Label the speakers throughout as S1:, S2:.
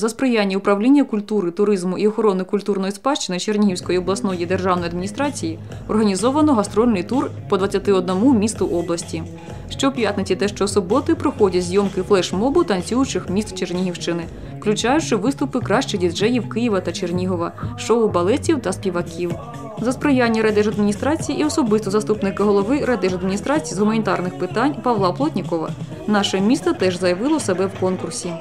S1: За сприяння управління культури, туризму і охорони культурної спадщини Чернігівської обласної державної адміністрації організовано гастрольний тур по 21 місту області. Щоп'ятниці та щосуботи проходять зйомки флешмобу танцюючих міст Чернігівщини, включаючи виступи кращих діджеїв Києва та Чернігова, шоу балетів та співаків. За сприяння райдержадміністрації і особисто заступника голови райдержадміністрації з гуманітарних питань Павла Плотнікова наше місто теж заявило себе в конкурсі.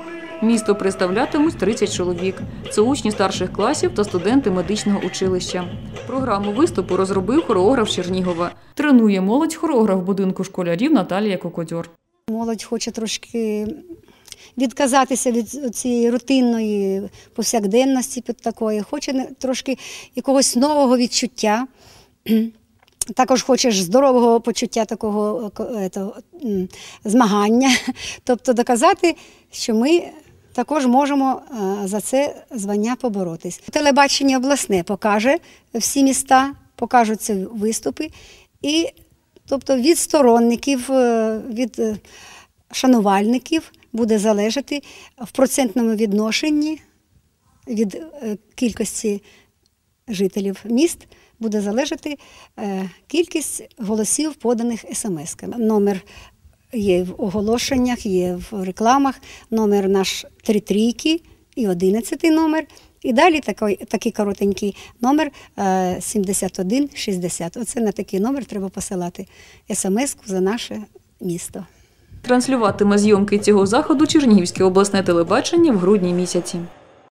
S1: Місто представлятимуть 30 чоловік. Це учні старших класів та студенти медичного училища. Програму виступу розробив хореограф Чернігова. Тренує молодь хореограф будинку школярів Наталія Кокодьор.
S2: Молодь хоче трошки відказатися від цієї рутинної повсякденності під такої, хоче трошки якогось нового відчуття. Також хочеш здорового почуття такого е, ето, змагання, тобто доказати, що ми також можемо е, за це звання поборотись. Телебачення обласне покаже всі міста, покажуть ці виступи, і тобто від сторонників, е, від е, шанувальників буде залежати в процентному відношенні від кількості жителів міст буде залежати кількість голосів, поданих смс-ками. Номер є в оголошеннях, є в рекламах, номер наш три трійки і одинадцятий номер. І далі такий, такий коротенький номер е, 7160. Оце на такий номер треба посилати смс-ку за наше місто.
S1: Транслюватиме зйомки цього заходу Чернігівське обласне телебачення в грудні місяці.